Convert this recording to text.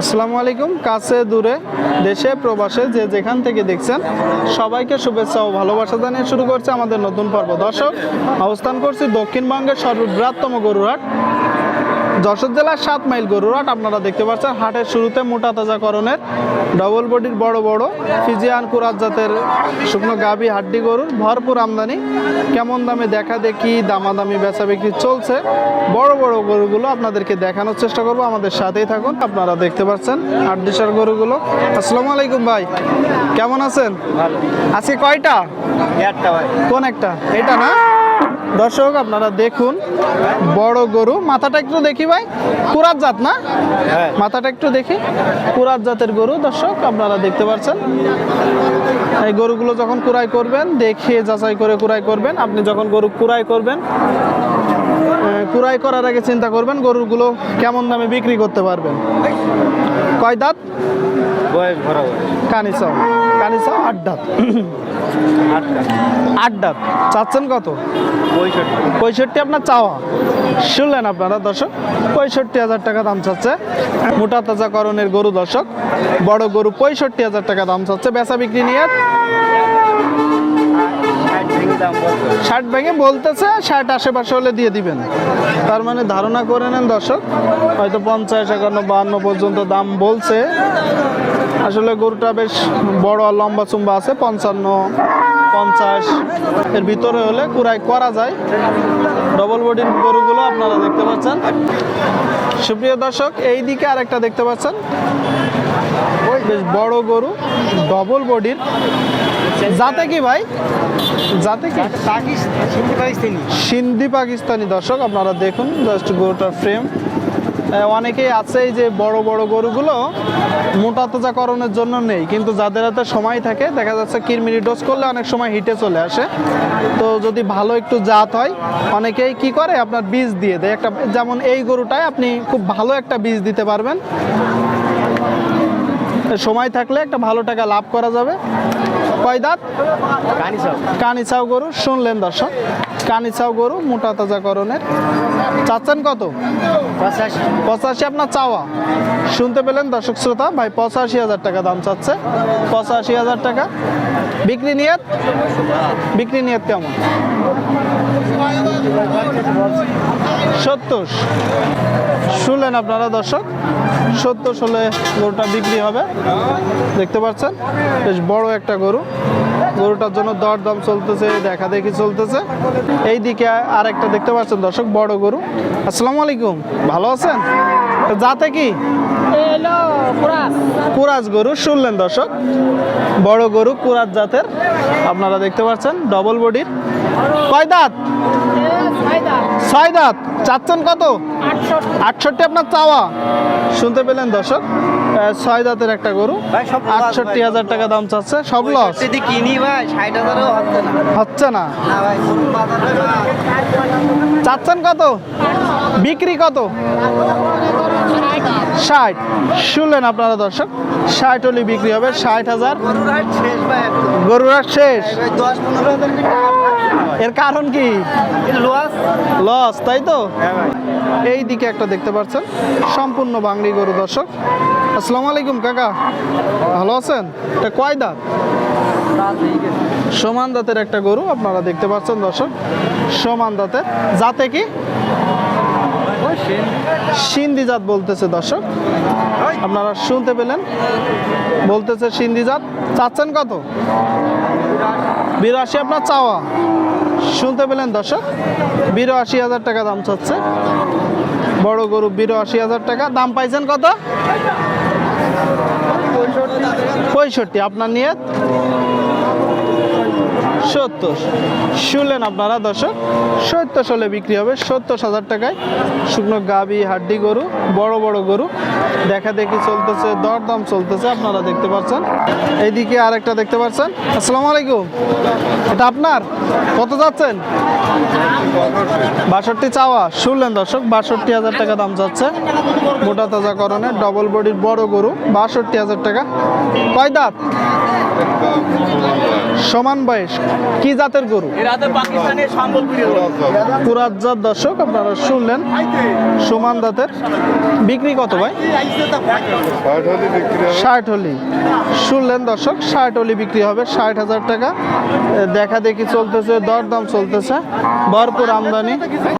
আসসালামু আলাইকুম, কাছে, দূরে, দেশে, প্রবাসে, যে যেখান থেকে দেখছেন, সবাইকে শুভেচ্ছা ও ভালোবাসা জানিয়ে শুরু করছে আমাদের নতুন পর্ব। দর্শক, অবস্থান করছি দক্ষিণবঙ্গের সর্ববৃহত্তম গরুরহাট। যশোর জেলার সাত মাইল গরুরহাট আপনারা দেখতে পাচ্ছেন। হাটের শুরুতে মোটা তাজাকরণের ডবল বডির বড় বড় ফিজিয়ান কুরাত জাতের শুকনো গাবি হাড্ডি গরুর ভরপুর আমদানি। কেমন দামে দেখা দেখি দামাদামি বেচা বিক্রি চলছে। বড় বড় গরুগুলো আপনাদেরকে দেখানোর চেষ্টা করব। আমাদের সাথেই থাকুন আপনারা দেখতে পাচ্ছেন আট দিশার গরুগুলো। আসসালামু আলাইকুম ভাই কেমন আছেন? আজকে কয়টা? কোন একটা? এটা না? দর্শক আপনারা দেখুন বড় গরু। মাথাটা একটু দেখি ভাই কুরাত জাত না? হ্যাঁ। মাথাটা একটু দেখি কুরাত জাতের গরু। দর্শক আপনারা দেখতে পাচ্ছেন। এই গরুগুলো যখন কুড়াই করবেন দেখে যাচাই করে কুড়াই করবেন। আপনি যখন গরু কুড়াই করবেন কুড়াই করার আগে চিন্তা করবেন গরুগুলো কেমন দামে বিক্রি করতে পারবেন। কয় দাঁত? বয়স বরাবর। কানিসাও কানিসাও আট দাঁত। আট দাঁত। চাচ্ছেন কত? পঁয়ষট্টি। পঁয়ষট্টি আপনার চাওয়া। শুনলেন আপনারা দর্শক? পঁয়ষট্টি হাজার টাকা দাম চাচ্ছে। মোটা তাজাকরণের গরু দর্শক। বড় গরু পঁয়ষট্টি হাজার টাকা দাম চাচ্ছে। বেচা বিক্রি নিয়ে ষাট ভেঙে বলতেছে, ষাট আশেপাশে হলে দিয়ে দিবেন। তার মানে ধারণা করে নেন দর্শক, হয়তো পঞ্চাশ, একান্ন, বাহান্ন পর্যন্ত দাম বলছে। আসলে গরুটা বেশ বড় আর লম্বা চুম্বা আছে, পঞ্চান্ন, পঞ্চাশ। এর ভিতরে হলে কুড়াই করা যায়। ডবল বডির গরুগুলো আপনারা দেখতে পাচ্ছেন। সুপ্রিয় দর্শক, এই দিকে আরেকটা দেখতে পাচ্ছেন। বেশ বড় গরু ডবল বডির যাতে কি ভাই? যাতে কি? পাকিস্তান। সিন্ধি পাকিস্তানি। দর্শক আপনারা দেখুন জাস্ট গরুটার ফ্রেম অনেকেই আছে এই যে বড় বড় গরুগুলো মোটা তাজাকরণের জন্য নেই কিন্তু যাদের হাতে সময় থাকে দেখা যাচ্ছে কিরমিরি ডোজ করলে অনেক সময় হিটে চলে আসে। তো যদি ভালো একটু জাত হয় অনেকেই কি করে? আপনার বীজ দিয়ে দেয়। একটা যেমন এই গরুটায় আপনি খুব ভালো একটা বীজ দিতে পারবেন। সময় থাকলে একটা ভালো টাকা লাভ করা যাবে। কয় দাঁত কানিচাও গরু শুনলেন দর্শক। কানিচাও গরু মোটা তাজাকরণের চাচ্ছেন কত? পঁচাশি আপনার চাওয়া। শুনতে পেলেন দর্শক শ্রোতা ভাই পঁচাশি হাজার টাকা দাম চাচ্ছে। পঁচাশি হাজার টাকা। বিক্রি নিয়ত? বিক্রি নিয়ত কেমন? সত্তর। শুনলেন আপনারা দর্শক? সত্তর হলে গরুটা বিক্রি হবে। দেখতে পাচ্ছেন? বেশ বড় একটা গরু। গরুটার জন্য দর দাম চলতেছে দেখা দেখি চলতেছে। এই দিকে আর একটা দেখতে পাচ্ছেন দর্শক, বড় গরু। আসসালামু আলাইকুম। ভালো আছেন? যাতে কি? কুরাজ গরু শুনলেন দর্শক। বড় গরু কুরাজ জাতের। আপনারা দেখতে পাচ্ছেন ডবল বডির কয় দাঁত? ছয় দাঁত। চাচ্ছেন কত? আটষট্টি। আপনার চাওয়া। শুনতে পেলেন দর্শক। ছয় দাঁতের একটা গরু। আটষট্টি হাজার টাকা দাম চাচ্ছে সব লস কিনি ভাই হচ্ছে না। হচ্ছে না। চাচ্ছেন কত? বিক্রি কত? ষাট। শুনলেন আপনারা দর্শক, ষাট হলে বিক্রি হবে, ষাট হাজার। গরুর হাট শেষ। এর কারণ কি? লস, তাই তো? এই দিকে একটা দেখতে পাচ্ছেন, সম্পূর্ণ বাংলি গরু দর্শক। আসসালামু আলাইকুম, কাকা। ভালো আছেন? এটা কয় দাঁত? সমান দাঁতের একটা গরু, আপনারা দেখতে পাচ্ছেন দর্শক, সমান দাঁতের। জাতে কি? সিন্ধি জাত বলতেছে দর্শক। আপনারা শুনতে পেলেন? বলতেছে সিন্ধি জাত। চাচ্ছেন কত? বিরাশি আপনার চাওয়া। শুনতে পেলেন দর্শক? বিরাশি হাজার টাকা দাম চাচ্ছে। বড় গরু বিরাশি হাজার টাকা। দাম পাইছেন কত? পঁয়ষট্টি। আপনার নিয়ে সত্তর। শুনলেন আপনারা, দর্শক? সত্তর সালে বিক্রি হবে, সত্তর হাজার টাকায়। শুকনো গাবি, হাড্ডি গরু, বড় বড় গরু। দেখা দেখি চলতেছে, দরদাম চলতেছে, আপনারা দেখতে পাচ্ছেন। এইদিকে আরেকটা দেখতে পাচ্ছেন। আসসালামু আলাইকুম। এটা আপনার? কত যাচ্ছেন? বাষট্টি চাওয়া। শুনলেন, দর্শক, বাষট্টি হাজার টাকা দাম যাচ্ছে। মোটা তাজা করণের ডবল বডির বড় গরু, বাষট্টি হাজার টাকা। কয় দাঁত? সমান বয়স কি জাতের গরু? পুরাতজাত দর্শক আপনারা শুনলেন সুমান দাতের বিক্রি কত ভাই? ষাট হলি। শুনলেন দর্শক ষাট হলি বিক্রি হবে ষাট হাজার টাকা। দেখা দেখি চলতেছে দরদাম চলতেছে। ভরপুর আমদানি।